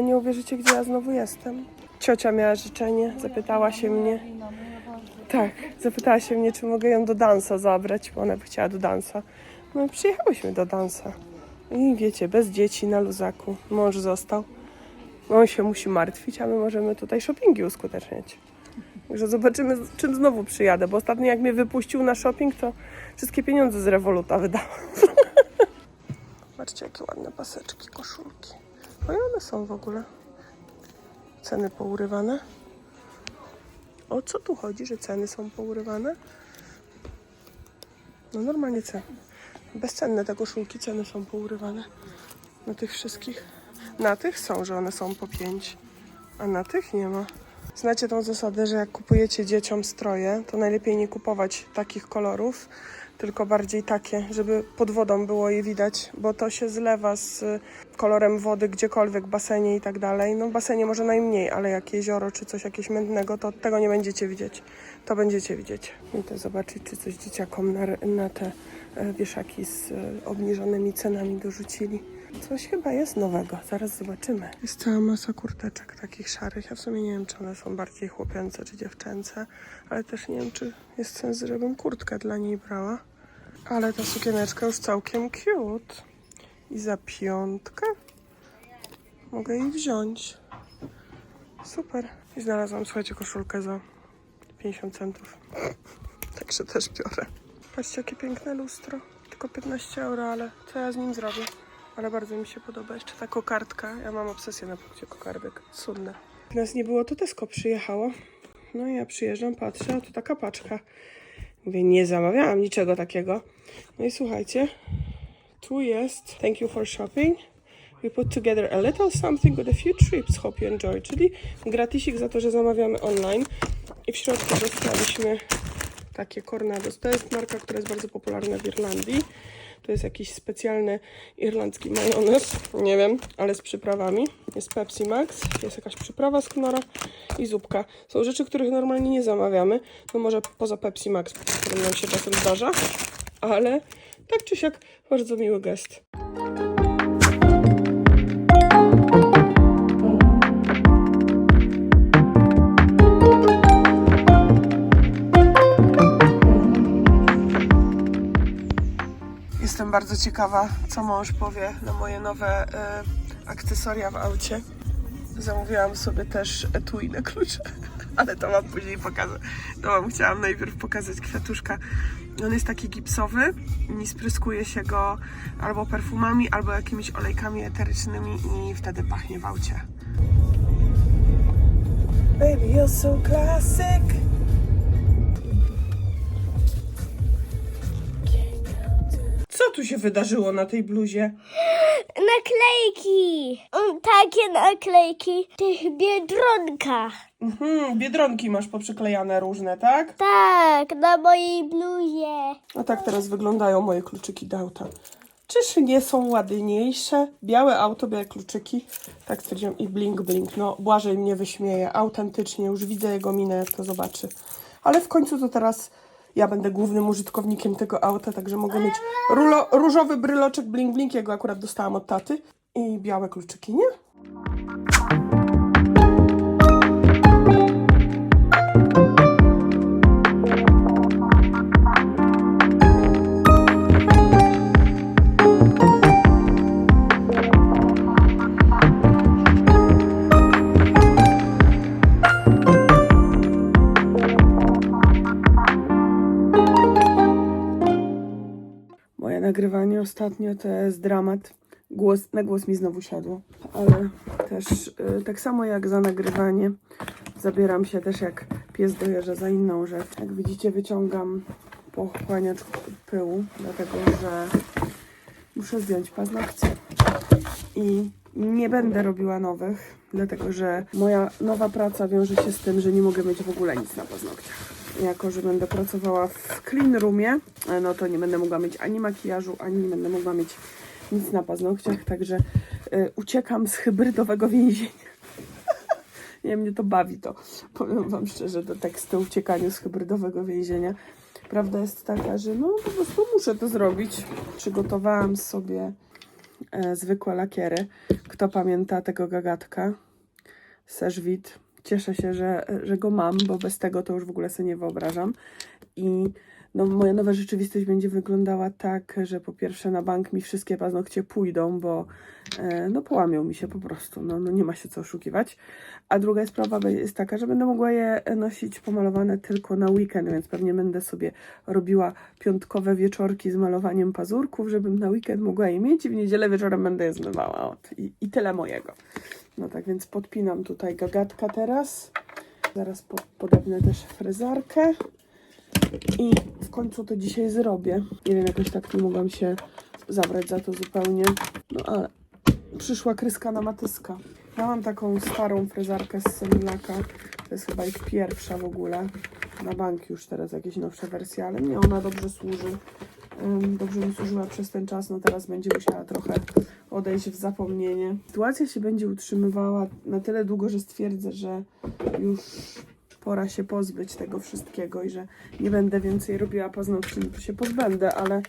No nie uwierzycie, gdzie ja znowu jestem. Ciocia miała życzenie, zapytała się mnie. Tak, zapytała się mnie, czy mogę ją do dansa zabrać, bo ona by chciała do dansa. No przyjechałyśmy do dansa. I wiecie, bez dzieci, na luzaku. Mąż został. On się musi martwić, a my możemy tutaj shoppingi uskuteczniać. Także zobaczymy, czym znowu przyjadę, bo ostatnio jak mnie wypuścił na shopping, to wszystkie pieniądze z rewoluta wydałam. Zobaczcie, jakie ładne paseczki, koszulki. No i one są w ogóle. Ceny pourywane. O co tu chodzi, że ceny są pourywane? No normalnie ceny. Bezcenne te koszulki, ceny są pourywane. Na tych wszystkich. Na tych są, że one są po 5, a na tych nie ma. Znacie tą zasadę, że jak kupujecie dzieciom stroje, to najlepiej nie kupować takich kolorów, tylko bardziej takie, żeby pod wodą było je widać, bo to się zlewa z y, kolorem wody gdziekolwiek, basenie i tak dalej. No basenie może najmniej, ale jak jezioro czy coś jakieś mętnego, to tego nie będziecie widzieć. To będziecie widzieć. Idę zobaczyć, czy coś dzieciakom na, na te e, wieszaki z e, obniżonymi cenami dorzucili. Coś chyba jest nowego, zaraz zobaczymy. Jest cała masa kurteczek takich szarych. Ja w sumie nie wiem, czy one są bardziej chłopięce czy dziewczęce, ale też nie wiem, czy jest sens, żebym kurtkę dla niej brała. Ale ta sukieneczka już całkiem cute. I za piątkę mogę jej wziąć. Super. I znalazłam, słuchajcie, koszulkę za 50 centów. Także też biorę. Patrzcie, jakie piękne lustro. Tylko 15 euro, ale co ja z nim zrobię? Ale bardzo mi się podoba. Jeszcze ta kokardka. Ja mam obsesję na punkcie kokardek. Cudne. Nas nie było, to Tesco przyjechało. No i ja przyjeżdżam, patrzę, a tu taka paczka. Mówię, nie zamawiałam niczego takiego. No i słuchajcie, tu jest Thank you for shopping. We put together a little something with a few trips. Hope you enjoy. Czyli gratisik za to, że zamawiamy online. I w środku dostaliśmy takie Cornados. To jest marka, która jest bardzo popularna w Irlandii. To jest jakiś specjalny irlandzki majonez, nie wiem, ale z przyprawami. Jest Pepsi Max, jest jakaś przyprawa z knora i zupka. Są rzeczy, których normalnie nie zamawiamy, no może poza Pepsi Max, który nam się czasem zdarza, ale tak czy siak bardzo miły gest. Bardzo ciekawa, co mąż powie na moje nowe e, akcesoria w aucie. Zamówiłam sobie też etui na klucze, ale to wam później pokażę. To wam chciałam najpierw pokazać kwiatuszka. On jest taki gipsowy i spryskuje się go albo perfumami, albo jakimiś olejkami eterycznymi i wtedy pachnie w aucie. Baby, you're so classic. Co tu się wydarzyło na tej bluzie? Naklejki! Mm, Takie naklejki tych biedronkach. Mhm, biedronki masz poprzyklejane różne, tak? Tak, na mojej bluzie. A tak teraz wyglądają moje kluczyki do auta. Czyż nie są ładniejsze? Białe auto, białe kluczyki. Tak stwierdziłam. I blink, blink. No, Błażej mnie wyśmieje. Autentycznie. Już widzę jego minę, jak to zobaczy. Ale w końcu to teraz ja będę głównym użytkownikiem tego auta, także mogę mieć rulo, różowy bryloczek blink, blink. Ja go akurat dostałam od taty. I białe kluczyki, nie? Nagrywanie ostatnio to jest dramat. Głos, na głos mi znowu siadło, ale też y, tak samo jak za nagrywanie zabieram się też jak pies dojeżdża za inną rzecz. Jak widzicie wyciągam pochłaniacz pyłu, dlatego że muszę zdjąć paznokcie i nie będę robiła nowych, dlatego że moja nowa praca wiąże się z tym, że nie mogę mieć w ogóle nic na paznokciach. Jako, że będę pracowała w clean roomie, e, no to nie będę mogła mieć ani makijażu, ani nie będę mogła mieć nic na paznokciach, także y, uciekam z hybrydowego więzienia. nie, mnie to bawi to. Powiem wam szczerze, do tekstu o uciekaniu z hybrydowego więzienia. Prawda jest taka, że no po prostu muszę to zrobić. Przygotowałam sobie e, zwykłe lakiery. Kto pamięta tego gagatka? Serzwit. Cieszę się, że, że go mam, bo bez tego to już w ogóle sobie nie wyobrażam. I no, moja nowa rzeczywistość będzie wyglądała tak, że po pierwsze na bank mi wszystkie paznokcie pójdą, bo e, no połamią mi się po prostu, no, no nie ma się co oszukiwać. A druga sprawa jest taka, że będę mogła je nosić pomalowane tylko na weekend, więc pewnie będę sobie robiła piątkowe wieczorki z malowaniem pazurków, żebym na weekend mogła je mieć i w niedzielę wieczorem będę je zmywała. I, I tyle mojego. No tak więc podpinam tutaj gagatka teraz. Zaraz po, podepnę też frezarkę. I w końcu to dzisiaj zrobię. Nie wiem, jakoś tak nie mogłam się zabrać za to zupełnie. No ale przyszła kryska na matyska. Ja mam taką starą frezarkę z Semilaka. To jest chyba ich pierwsza w ogóle. Na bank już teraz jakieś nowsze wersje, ale mnie ona dobrze służy. Dobrze mi służyła przez ten czas, no teraz będzie musiała trochę odejść w zapomnienie. Sytuacja się będzie utrzymywała na tyle długo, że stwierdzę, że już pora się pozbyć tego wszystkiego i że nie będę więcej robiła paznokci, no to się pozbędę, ale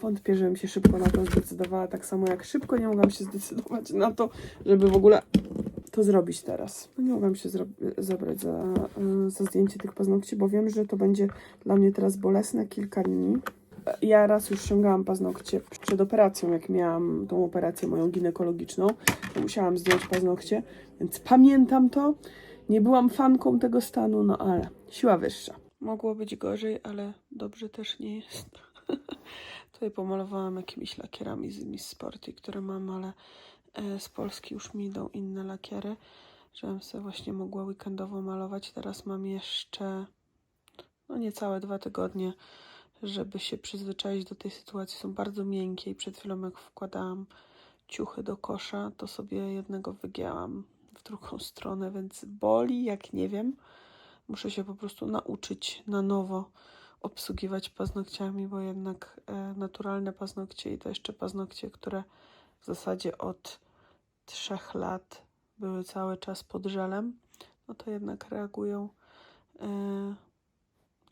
wątpię, żebym się szybko na to zdecydowała, tak samo jak szybko nie mogłam się zdecydować na to, żeby w ogóle to zrobić teraz. No nie mogłam się zabrać za, y, za zdjęcie tych paznokci, bo wiem, że to będzie dla mnie teraz bolesne kilka dni. Ja raz już ściągałam paznokcie przed operacją, jak miałam tą operację moją ginekologiczną, to musiałam zdjąć paznokcie, więc pamiętam to. Nie byłam fanką tego stanu, no ale siła wyższa. Mogło być gorzej, ale dobrze też nie jest. Tutaj pomalowałam jakimiś lakierami z Miss Sporty, które mam, ale e, z Polski już mi idą inne lakiery, żebym sobie właśnie mogła weekendowo malować. Teraz mam jeszcze no niecałe dwa tygodnie, żeby się przyzwyczaić do tej sytuacji. Są bardzo miękkie i przed chwilą jak wkładałam ciuchy do kosza, to sobie jednego wygięłam w drugą stronę, więc boli jak nie wiem. Muszę się po prostu nauczyć na nowo obsługiwać paznokciami, bo jednak e, naturalne paznokcie i to jeszcze paznokcie, które w zasadzie od trzech lat były cały czas pod żelem, no to jednak reagują e,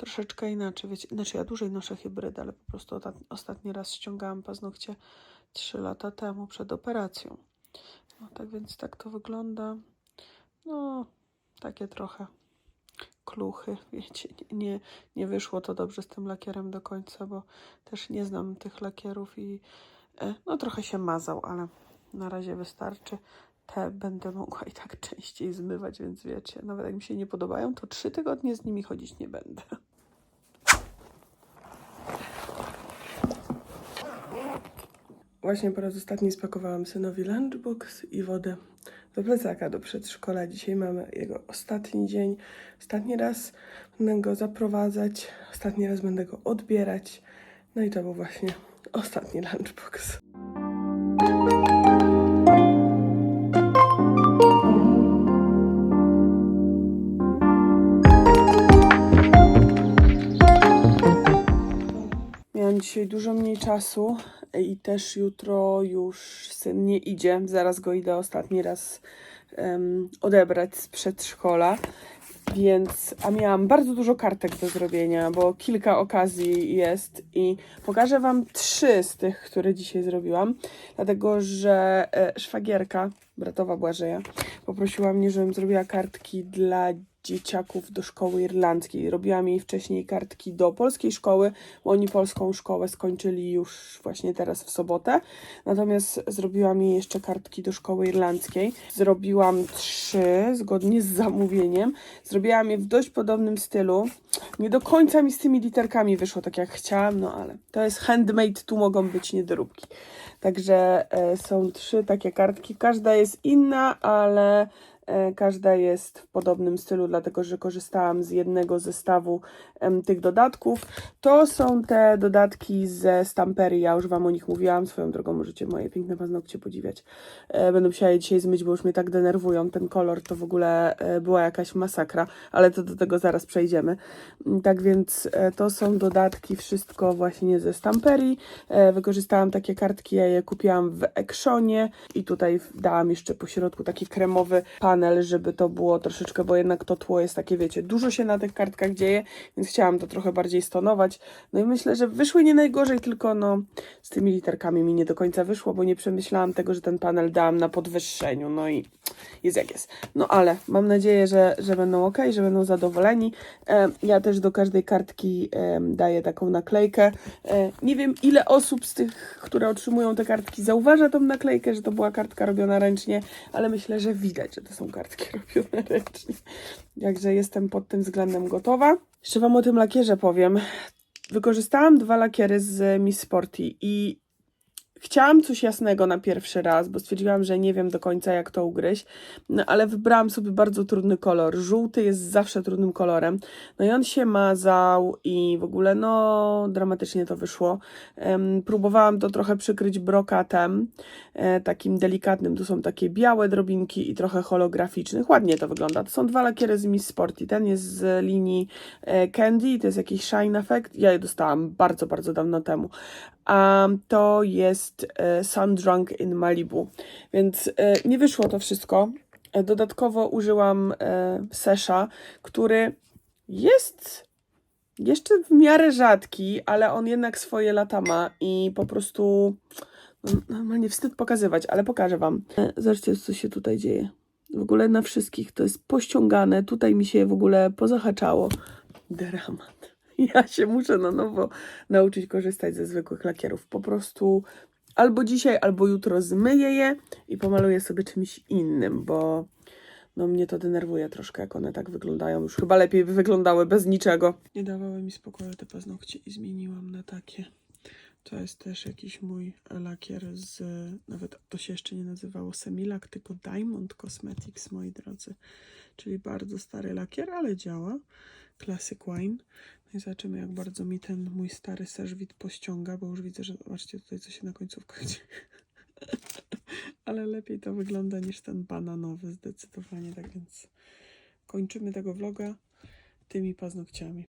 troszeczkę inaczej. Wiecie, znaczy ja dłużej noszę hybrydę, ale po prostu ostatni raz ściągałam paznokcie trzy lata temu przed operacją. No tak więc tak to wygląda. No, takie trochę kluchy, wiecie, nie, nie, nie wyszło to dobrze z tym lakierem do końca, bo też nie znam tych lakierów i e, no trochę się mazał, ale na razie wystarczy. Te będę mogła i tak częściej zmywać, więc wiecie, nawet jak mi się nie podobają, to trzy tygodnie z nimi chodzić nie będę. Właśnie po raz ostatni spakowałam synowi lunchbox i wodę do plecaka do przedszkola. Dzisiaj mamy jego ostatni dzień. Ostatni raz będę go zaprowadzać, ostatni raz będę go odbierać. No i to był właśnie ostatni lunchbox. Dzisiaj dużo mniej czasu i też jutro już syn nie idzie. Zaraz go idę ostatni raz em, odebrać z przedszkola. Więc, a miałam bardzo dużo kartek do zrobienia, bo kilka okazji jest i pokażę Wam trzy z tych, które dzisiaj zrobiłam, dlatego że e, szwagierka, bratowa Błażeja, poprosiła mnie, żebym zrobiła kartki dla dzieciaków do szkoły irlandzkiej. Robiłam jej wcześniej kartki do polskiej szkoły, bo oni polską szkołę skończyli już właśnie teraz w sobotę. Natomiast zrobiłam jej jeszcze kartki do szkoły irlandzkiej. Zrobiłam trzy zgodnie z zamówieniem. Zrobiłam je w dość podobnym stylu. Nie do końca mi z tymi literkami wyszło tak jak chciałam, no ale to jest handmade, tu mogą być niedoróbki. Także e, są trzy takie kartki. Każda jest inna, ale każda jest w podobnym stylu, dlatego że korzystałam z jednego zestawu tych dodatków. To są te dodatki ze Stampery, ja już Wam o nich mówiłam, swoją drogą możecie moje piękne paznokcie podziwiać. E, będę musiała je dzisiaj zmyć, bo już mnie tak denerwują. Ten kolor to w ogóle e, była jakaś masakra, ale to do tego zaraz przejdziemy. Mm, Tak więc e, to są dodatki, wszystko właśnie ze Stampery. E, wykorzystałam takie kartki, ja je kupiłam w Ekszonie i tutaj dałam jeszcze po środku taki kremowy pas panel, żeby to było troszeczkę, bo jednak to tło jest takie, wiecie, dużo się na tych kartkach dzieje, więc chciałam to trochę bardziej stonować. No i myślę, że wyszły nie najgorzej, tylko no z tymi literkami mi nie do końca wyszło, bo nie przemyślałam tego, że ten panel dałam na podwyższeniu, no i jest jak jest. No ale mam nadzieję, że, że będą ok, że będą zadowoleni. E, ja też do każdej kartki e, daję taką naklejkę. E, nie wiem, ile osób z tych, które otrzymują te kartki, zauważa tą naklejkę, że to była kartka robiona ręcznie, ale myślę, że widać, że to są kartki robione ręcznie. Także jestem pod tym względem gotowa. Jeszcze Wam o tym lakierze powiem. Wykorzystałam dwa lakiery z Miss Sporty i Chciałam coś jasnego na pierwszy raz, bo stwierdziłam, że nie wiem do końca jak to ugryźć, no ale wybrałam sobie bardzo trudny kolor. Żółty jest zawsze trudnym kolorem. No i on się mazał i w ogóle no dramatycznie to wyszło. Em, próbowałam to trochę przykryć brokatem, e, takim delikatnym. Tu są takie białe drobinki i trochę holograficznych. Ładnie to wygląda. To są dwa lakiery z Miss Sporty. Ten jest z linii e, Candy, to jest jakiś Shine Effect. Ja je dostałam bardzo, bardzo dawno temu a to jest e, Sun Drunk in Malibu. Więc e, nie wyszło to wszystko. E, Dodatkowo użyłam Sesha, który jest jeszcze w miarę rzadki, ale on jednak swoje lata ma i po prostu no, normalnie wstyd pokazywać, ale pokażę Wam. Zobaczcie, co się tutaj dzieje. W ogóle na wszystkich to jest pościągane. Tutaj mi się w ogóle pozahaczało. Dramat. Ja się muszę na nowo nauczyć korzystać ze zwykłych lakierów. Po prostu albo dzisiaj, albo jutro zmyję je i pomaluję sobie czymś innym, bo no mnie to denerwuje troszkę, jak one tak wyglądają. Już chyba lepiej by wyglądały bez niczego. Nie dawały mi spokoju te paznokcie i zmieniłam na takie. To jest też jakiś mój lakier z, nawet to się jeszcze nie nazywało Semilak, tylko Diamond Cosmetics, moi drodzy. Czyli bardzo stary lakier, ale działa. Classic Wine. I zobaczymy, jak bardzo mi ten mój stary Serzwit pościąga, bo już widzę, że zobaczcie tutaj, co się na końcówkach dzieje. Ale lepiej to wygląda niż ten bananowy, zdecydowanie. Tak więc kończymy tego vloga tymi paznokciami.